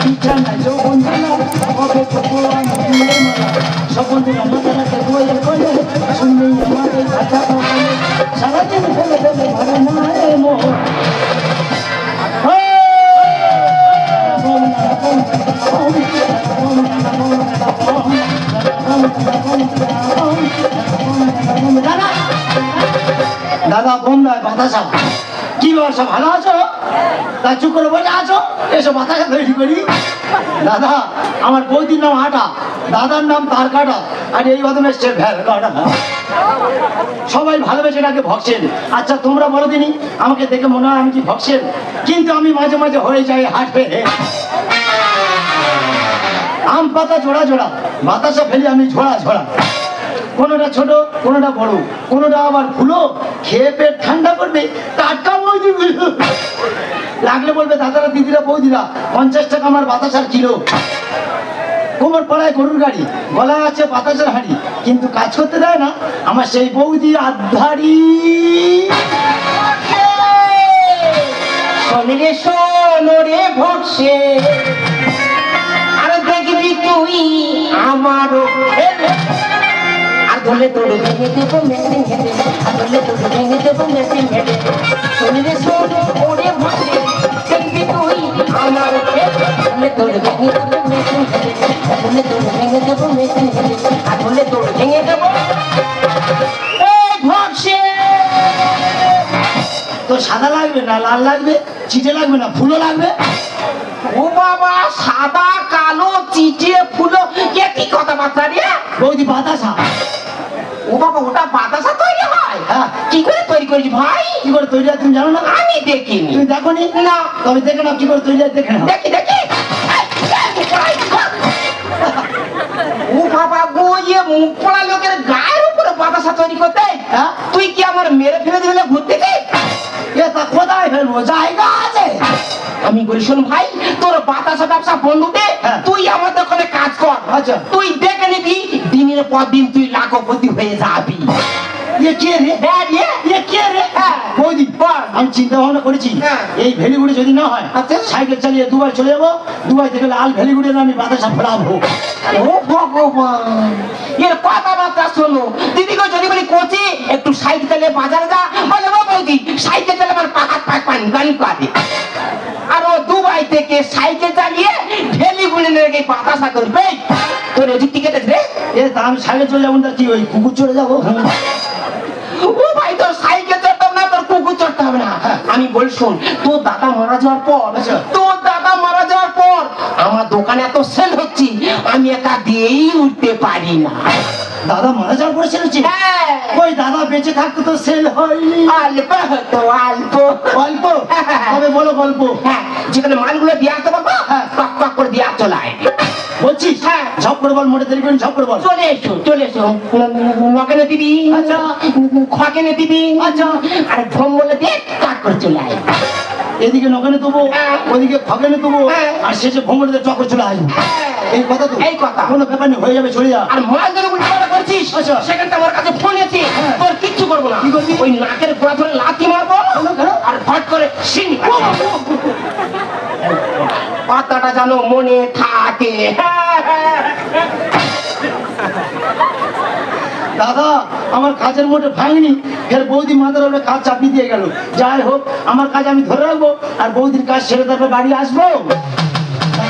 বিছানায় যৌবন জ্বালা কবে তবু আমার দিনের মালা সব বন্ধুরা মাথা রাখে বইয়ে বলে শুনলেই আমাদের কথা বলে সারাদিন ফেলে ফেলে ভালো না এ মোহ দাদা বোমরা বাতাসা কি ব্যবসা ভালো আছো? তা চুপ করে বসে আছো? এসো বাতাসা তৈরি করি। দাদা, আমার বৌদির নাম হাটা দাদার নাম তার কাটা আর এই বাদন এসছে ভ্যাল কাটা সবাই ভালোবেসে ডাকে ভক্সেন। আচ্ছা তোমরা বলো দিনি, আমাকে দেখে মনে হয় আমি কি ভক্সেন? কিন্তু আমি মাঝে মাঝে হয়ে যাই হাটে আম পাতা জোড়া জোড়া বাতাসা ফেলি আমি ঝোড়া ঝোড়া। কোনোটা ছোট, কোনোটা বড়, কোনোটা আবার ফুলো, খেয়ে পেট ঠান্ডা করবে, টাটকা লাগলে বলবে, দাদারা, দিদিরা, বৌদিরা, পঞ্চাশ টাকা আমার বাতাসার কিলো। কোমর পাড়ায় গরুর গাড়ি গলায় আছে বাতাসের হাড়ি, কিন্তু কাজ করতে দেয় না। আমার সেই বৌদি আধারি শোনরে দেখবি তুই আমারও। ধরলে তোর ভেঙে দেবো মেশিন হেঁটে ধরলে তোর ভেঙে দেবো মেশিন হেঁটে শোনরে শোন ওরে দেখবি তুই আমার ধরলে তোর ভেঙে দেবো মেশিন হেঁটে আর তোর ভেঙে দেবো মেশিন হেঁটে ধরলে তোর ভেঙে দেবো। এই ভক্সে তো সাদা লাগবে না লাল লাগবে? চিটে লাগবে না ফুলও লাগবে? ও বাবা, সাদা, কালো, চিটে ফুলো কি কথাবার্তা রে? বৌদি বাতাসা ও বাবা ওটা বাতাসা তৈরি হয়? হ্যাঁ। কি করে তৈরি করেছি ভাই? কি করে তৈরি হয় তুমি জানো না? আমি দেখিনি। তুমি দেখো নি। না তবে দেখে নাও কি করে তৈরি হয় দেখে নাও। দেখি দেখি। ও বাবা গো ইয়ে মুখ পড়া লোকের গায়ের উপরে বাতাসা তৈরি করতে? হ্যাঁ? তুই কি আমার মেরে ফেলে দিলে ঘুরতে? এ তা কোথায় ফেলব? জায়গা আছে। আমি বলি শোন ভাই তোর বাতাসা ব্যবসা বন্ধ দে। হ্যাঁ। তুই আমার দোকানে কাজ কর। আচ্ছা। তুই দেখে নিবি দিনের পর দিন তুই লাখপতি হয়ে যাবি। হ্যাঁ হ্যাঁ। আমি চিন্তা ভাবনা করেছি। এই ভেলিগুড়ি যদি না হয় আচ্ছা। সাইকেল চালিয়ে দুবাই চলে যাব। দুবাই থেকে লাল ভেলিগুড়ি আমি বাতাসা ফেলাবো ও ভগবান। এর কথাবার্তা শোনো। দিদিকে যদি বলি কোচি একটু সাইকেল চালিয়ে বাজারে যা। বলে ও বৌদি সাইকেল চালিয়ে আমার পাকাত পাক পানি গানি করে থেকে সাইকেল চালিয়ে ঠেলি গুলি বাতাসা করবে তোর এদিক থেকে রে। এ আমি সাইকেল চলে যাব কি ওই কুকুর চলে যাব? ও ভাই, তোর সাইকেল চড়তে না, তোর কুকুর চড়তে হবে না। আমি বল শোন, তোর দাদা মারা যাওয়ার পর। তোর দাদা মারা যাওয়ার পর আমার দোকানে এত সেল হচ্ছে আমি একা দিয়েই উঠতে পারি না। দাদা মারা যাওয়ার পরে ছেড়েছে হ্যাঁ। ওই দাদা বেঁচে থাকতে তো সেল হয়নি। অল্প হতো অল্প। গল্প তবে বলো গল্প। হ্যাঁ যেখানে মালগুলো দিয়ে আসতে পারব হ্যাঁ। টক টক করে দিয়ে চলে আয় বলছিস? হ্যাঁ। ঝপ করে বল মোটে দেরি করে ঝপ করে বল। চলে এসো চলে এসো। নকেনে দিবি। আচ্ছা। খকেনে দিবি। আচ্ছা। আর ভ্রম বলে দিয়ে কাট করে চলে আয়। এদিকে নখানে দেবো হ্যাঁ। ওদিকে খগেনে দেবো হ্যাঁ। আর শেষে ভ্রমণে চক্কর চলে আসব এই কথা তো এই কথা। কোনো ব্যাপার নেই হয়ে যাবে চলে যা আর মাছ ধরে পাল্টা করছিস আচ্ছা। সেখানটা আমার কাছে ফোন আছে হ্যাঁ। তোর কিচ্ছু করব না কি করবি? ওই নাকের গোড়া ধরে লাথি মারবো? আর ফট করে সিং কথাটা যেন মনে থাকে দাদা আমার কাজের মোটে ভাঙনি ফের বৌদি মাথার উপরে কাজ চাপিয়ে দিয়ে গেল যাই হোক আমার কাজ আমি ধরে রাখব আর বৌদির কাজ সেরে তারপর বাড়ি আসব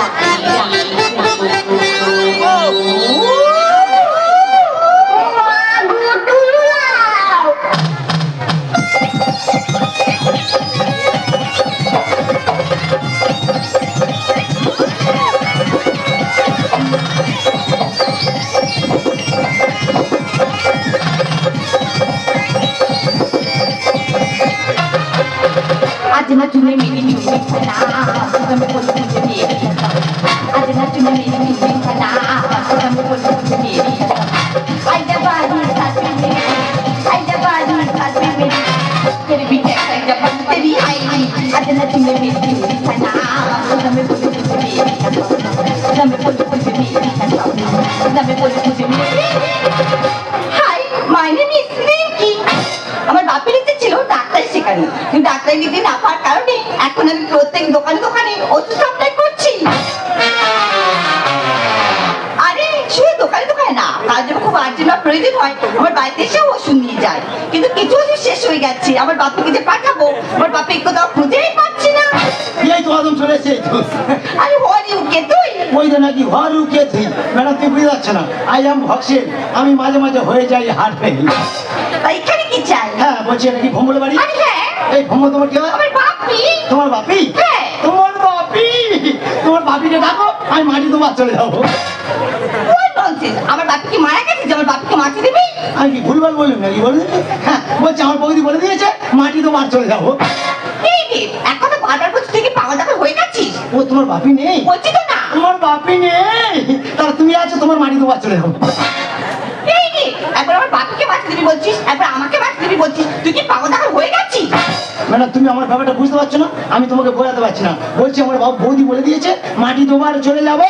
India. দোকানে দোকানে ওষুধ সাপ্লাই করছি। আরে শুধু দোকানে দোকানে না কাজ যখন খুব আর্জেন্ট বা প্রয়োজন হয় আমার বাড়িতে এসেও ওষুধ নিয়ে যায়। কিন্তু কিছু ওষুধ শেষ হয়ে গেছে আমার বাপকে যে পাঠাবো আমার বাপে কোথাও খুঁজেই পাচ্ছি না। এই তো আদম চলে এসে আরে হরি উকে তুই? ওই যে নাকি ঘর উকে তুই? ম্যাডাম তুই বুঝতে পারছ না। আই এম ভক্সেন আমি মাঝে মাঝে হয়ে যাই হার্ট পেন এখানে কি চাই? হ্যাঁ বলছি এটা কি ভোমল বাড়ি হ্যাঁ। এই ভোমল তোমার কি হয়? আমার বাপি। তোমার বাপি? হ্যাঁ। তোমার বাপিকে ডাকো আমি মাটি তোমার চলে যাব। আমার বাপি মারা গেছে আমার বাপিকে মাটি দিবি? আমি কি ভুলভাল বললাম নাকি? বলে হ্যাঁ বলছি আমার বৌদি বলে দিয়েছে মাটি তোমার চলে যাব। বারবার বলছি তুই কি পাগল টাকা হয়ে গেছিস ও তোমার বাপি নেই? বলছি তো না। তোমার বাপি নেই? তাহলে তুমি আছো তোমার মাটি তোমার চলে যাব। এই রে একবার আমার বাপিকে দিবি বলছিস? একবার আমাকে দিবি বলছিস? তুই কি পাগল দেখা হয়ে গেছিস? ম্যাডাম তুমি আমার ব্যাপারটা বুঝতে পারছ না। আমি তোমাকে বোঝাতে পারছি না। বলছি আমার বাবু বৌদি বলে দিয়েছে মাটি তোমার চলে যাব।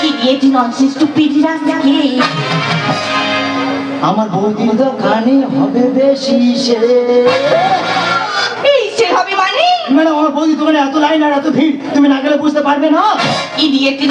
কি দিয়েছি ননসেন্স টু পিটি রাস্তাকে। আমার বৌদি দোকানে হবে বেশি সে ম্যাডাম আমার বৌদি দোকানে এত লাইন আর এত ভিড়, তুমি না গেলে বুঝতে পারবে না? কি দিয়েছি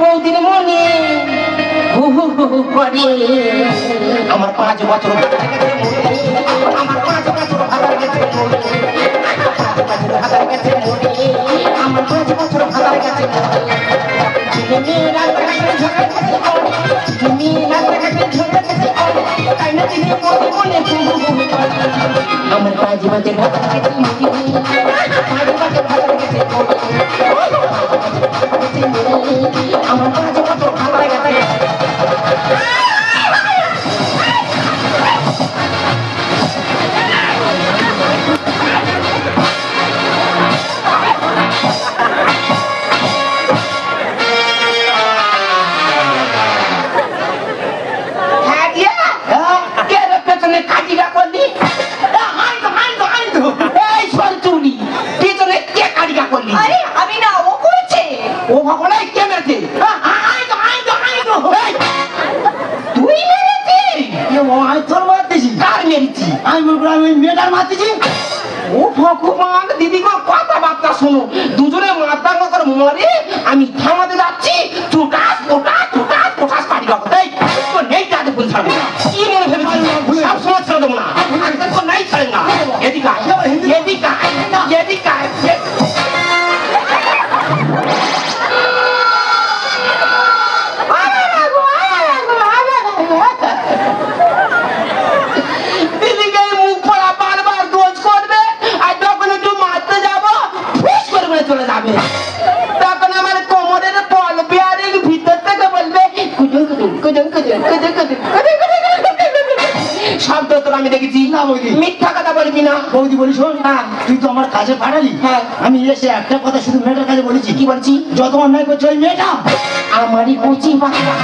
বৌদির মনে হু হু হু করে আমার পাঁচ বছর। আমার পাঁচ বছর আমার পাঁচ বছর ভাতার। আমার পাঁচ বছর। আমার আমি বলব আমি মেয়েটার ও ভগবান দিদি গো কথাবার্তা শোনো। দুজনে মাথা করে মরে আমি থামাতে যাচ্ছি। চুটাস চুটাস চুটাস চুটাস কাটি রাখো এই তো নেই তাদের ভুল ছাড়বো না। কি মনে ভেবেছিস? সব সময় ছেড়ে দেবো না। একদম তো নাই ছাড়ে না। এদিকে এদিকে এদিকে বলি? শোন। তুই তো আমার কাজে পাঠালি। হ্যাঁ। আমি এসে একটা কথা শুধু মেয়েটার কাছে বলেছি। কি বলছি? যত অন্যায় করছে ওই মেয়েটা। আমারই কচি বাবা।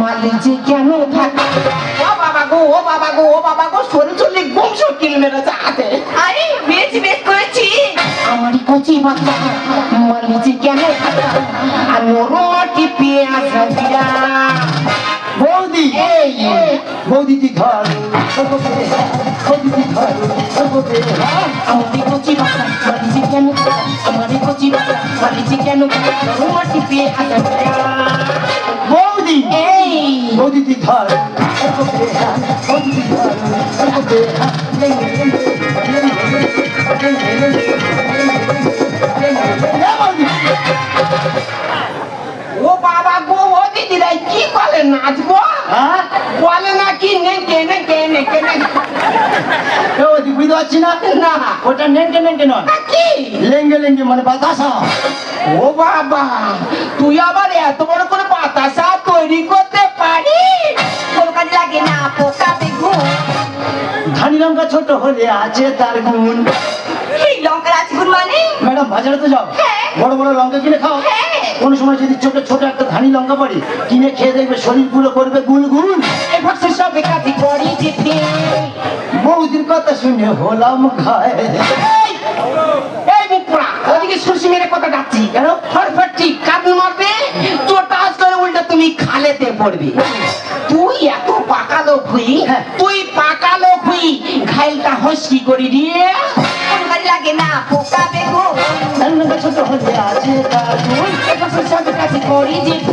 মালিজে কেন থাকে ও বাবা গো ও বাবা গো ও বাবা গো শরীর চলে বংশ কিল মেরেছে হাতে। আরে বেশ বেশ করেছি। কচি পাতা মালিছি কেন পেঁয়াজ দিরা বৌদি! এই! বৌদি তুই ধর। বৌদি তুই ধর। ওটা নেন্টে নেন্টে নয়। কি? লেঙ্গে লেঙ্গে মানে বাতাসা। ও বাবা তুই আবার এত বড় করে বাতাসা তৈরি করতে পারিস? কোনো কাজে লাগে না পোকা বেগুন। ধানি লঙ্কা ছোট হলে আছে তার গুণ। এই লঙ্কার আছে গুণ মানে? ম্যাডাম বাজারে তো যাও। হ্যাঁ। বড় বড় লঙ্কা কিনে খাও। হ্যাঁ। কোনো সময় যদি চোখে ছোট একটা ধানি লঙ্কা পড়ে কিনে খেয়ে দেখবে শরীর পুরো করবে গুল গুল এই ভাবছে সব কাজই করি যেতে বৌদির কথা শুনে হলাম খায় এই এই ওদিকে সুরসি মেরে কথা ডাকছি কেন? ফরফটি কান মারবে চোটা করে উল্টা তুমি খালেতে পড়বি। তুই এত পাকা লোক হই হ্যাঁ। তুই পাকা লোক হই ঘাইলটা হসকি করি দিয়ে কাজে লাগে না পোকা লঙ্কা ছোট হলে আছে কাজই করি যেতে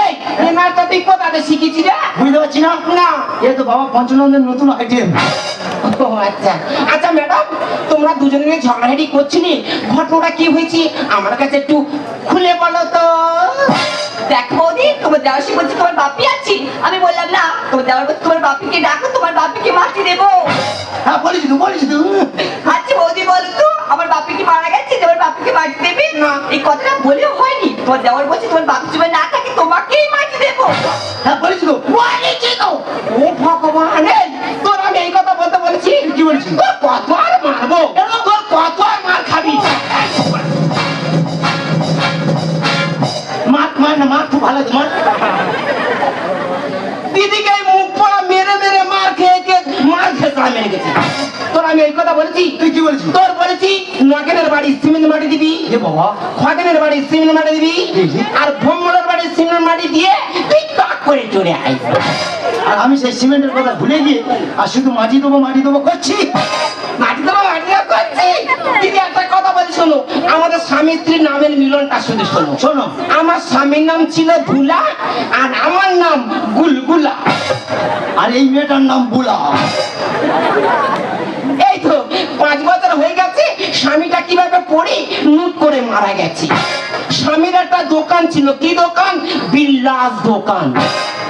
এই এনার তো তুই কোথাতে শিখেছি রে? বুঝতে পারছি না। না। এ তো বাবা পঞ্চনন্দের নতুন আইটেম ও আচ্ছা। আচ্ছা ম্যাডাম তোমরা দুজনে মিলে ঝগড়াঝাটি করছিনি ঘটনাটা কি হয়েছে? আমার কাছে একটু খুলে বলো তো। দেখ বৌদি তোমার দেওয়ার সে বলছি তোমার বাপি আছি। আমি বললাম না তোমার দেওয়ার বলছি তোমার বাপিকে ডাকো তোমার বাপিকে মাটি দেবো। হ্যাঁ বলিস তো বলিস তো। আচ্ছা বৌদি বলো তো আমার বাপি কি মারা গেছে? তোমার বাপিকে মাটি দেবে? না। এই কথাটা বলেও হয়নি। তোমার দেওয়ার বলছি তোমার বাপি যদি না থাকে তোমাকেই মাটি দেবো। হ্যাঁ বলিস তো। বলেছি তো ও ভগবান তোর আমি এই কথা বলতে বলেছি। কি বলছিস? কত আর মারবো ভালো তোমার দিদিকে মুখ পড়া মেরে মেরে মার খেয়ে খেয়ে মার খেয়ে তারা মেরে গেছে তোর আমি এই কথা বলেছি? তুই কি বলছিস? তোর বলেছি নগেনের বাড়ি সিমেন্ট মাটি দিবি। এ বাবা। খগেনের বাড়ি সিমেন্ট মাটি দিবি। আর ভোমলের বাড়ি সিমেন্ট মাটি দিয়ে তুই টক করে চলে আয়। আর আমি সেই সিমেন্টের কথা ভুলে গিয়ে আর শুধু মাটি দেবো মাটি দেবো করছি? মাটি দেবো মাটি দেবো করছি। শোনো আমাদের স্বামী স্ত্রীর নামের মিলনটা শুধু শোনো। শোনো। আমার স্বামীর নাম ছিল ধুলা আর আমার নাম গুলগুলা। আর এই মেয়েটার নাম বুলা। এই তো পাঁচ বছর হয়ে গেছে স্বামীটা কীভাবে পড়ে? নুট করে মারা গেছে। স্বামীর একটা দোকান ছিল কি দোকান? বিল্লাস দোকান।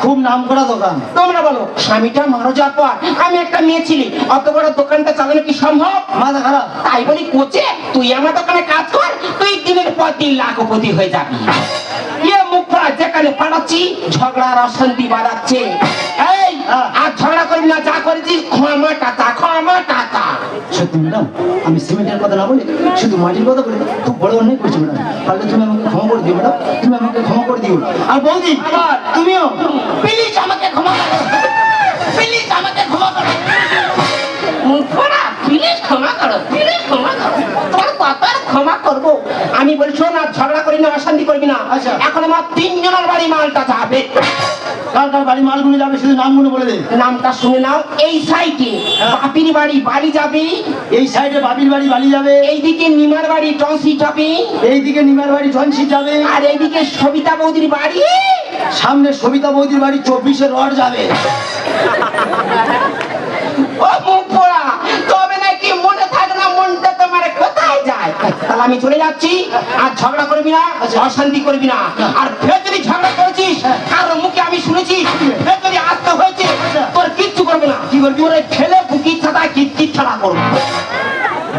খুব নাম করা দোকান। তোমরা বলো, স্বামীটা মারা যাওয়ার পর আমি একটা মেয়ে ছিলি, অত বড় দোকানটা চালানো কি সম্ভব? মাথা খারাপ তাই বলি কোচে, তুই আমার দোকানে কাজ কর, তুই দিনের পর দিন লাখপতি হয়ে যাবি। পড়া যেখানে পাঠাচ্ছি ঝগড়া আর অশান্তি বাড়াচ্ছে এই। আর ঝগড়া করবি না যা করেছিস ক্ষমা টাকা ক্ষমা টাকা। সত্যি ম্যাডাম আমি সিমেন্টের কথা না বলে শুধু মাটির কথা বলে খুব বড় অন্যায় করছি ম্যাডাম। তাহলে তুমি আমাকে ক্ষমা করে দিও ম্যাডাম তুমি আমাকে ক্ষমা করে দিও। আর বৌদি? তুমিও? প্লিজ আমাকে ক্ষমা করো। প্লিজ আমাকে ক্ষমা করো। মুখ প্লিজ ক্ষমা করো প্লিজ ক্ষমা করো তোমার কত আর ক্ষমা আমি বলছো না ঝগড়া করি না অশান্তি করবি না। আচ্ছা। এখন আমার তিনজনের বাড়ি মালটা যাবে। কার কার বাড়ি মালগুলো যাবে শুধু নামগুলো বলে দে। নামটা শুনে নাও। এই সাইডে হ্যাঁ। বাপির বাড়ি বাড়ি যাবে। এই সাইডে বাড়ি বালি যাবে। এইদিকে নিমার বাড়ি যাবে। এইদিকে নিমার বাড়ি যাবে। আর এইদিকে সবিতা বৌদির বাড়ি। সামনে সবিতা বৌদির বাড়ি চব্বিশে রড যাবে। ও মুখ তাহলে আমি চলে যাচ্ছি আর ঝগড়া করবি না অশান্তি করবি না। আর ফের যদি ঝগড়া করেছিস কারোর মুখে আমি শুনেছি ফের যদি আসতে হয়েছে তোর কিচ্ছু করবে না। কি করবি? এই ফেলে বুকি ছাড়া কিচ্ছি ছাড়া করব।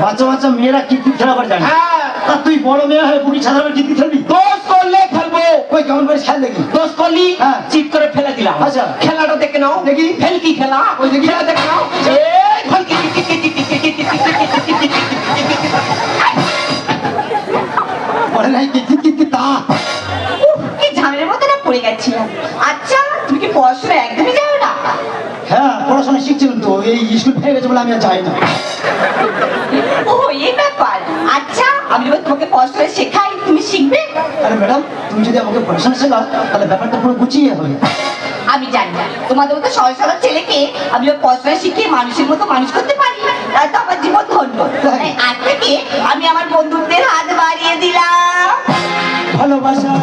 বাচ্চা বাচ্চা মেয়েরা কিতকিত খেলা করে জানে। হ্যাঁ। আর তুই বড় মেয়ে হয়ে সাদা করে কিতকিত খেলবি? দোষ করলে খেলব। ওই কেমন করে খেল দেখি? দোষ করলি? হ্যাঁ। চিট করে ফেলে দিলাম। আচ্ছা। খেলাটা দেখে নাও। দেখি। ফেলকি খেলা। ওই দেখি। খেলা দেখে নাও। এই ফেলকি। বলে নাই। কিতকিত কিতকিত তা? কি ঝামেলার মধ্যে না পড়ে গেছিলাম। আচ্ছা তুমি কি পড়াশোনা একদমই যাও না? হ্যাঁ পড়াশোনা শিখছিলাম তো এই স্কুল ভেঙে গেছে বলে আমি আর যাই না। ও এই ব্যাপার। আচ্ছা আমি তোমাকে পড়াশোনা শেখাই তুমি শিখবে? আরে ম্যাডাম তুমি যদি আমাকে পড়াশোনা শেখাও তাহলে ব্যাপারটা পুরো গুছিয়ে হবে। আমি জানি না। তোমাদের মতো সরল সরল ছেলেকে আমি পড়াশোনা শিখিয়ে মানুষের মতো মানুষ করতে পারি তাই তো আমার জীবন ধন্য। তাই? আজ থেকে আমি আমার বন্ধুদের হাত বাড়িয়ে দিলাম। ভালোবাসা।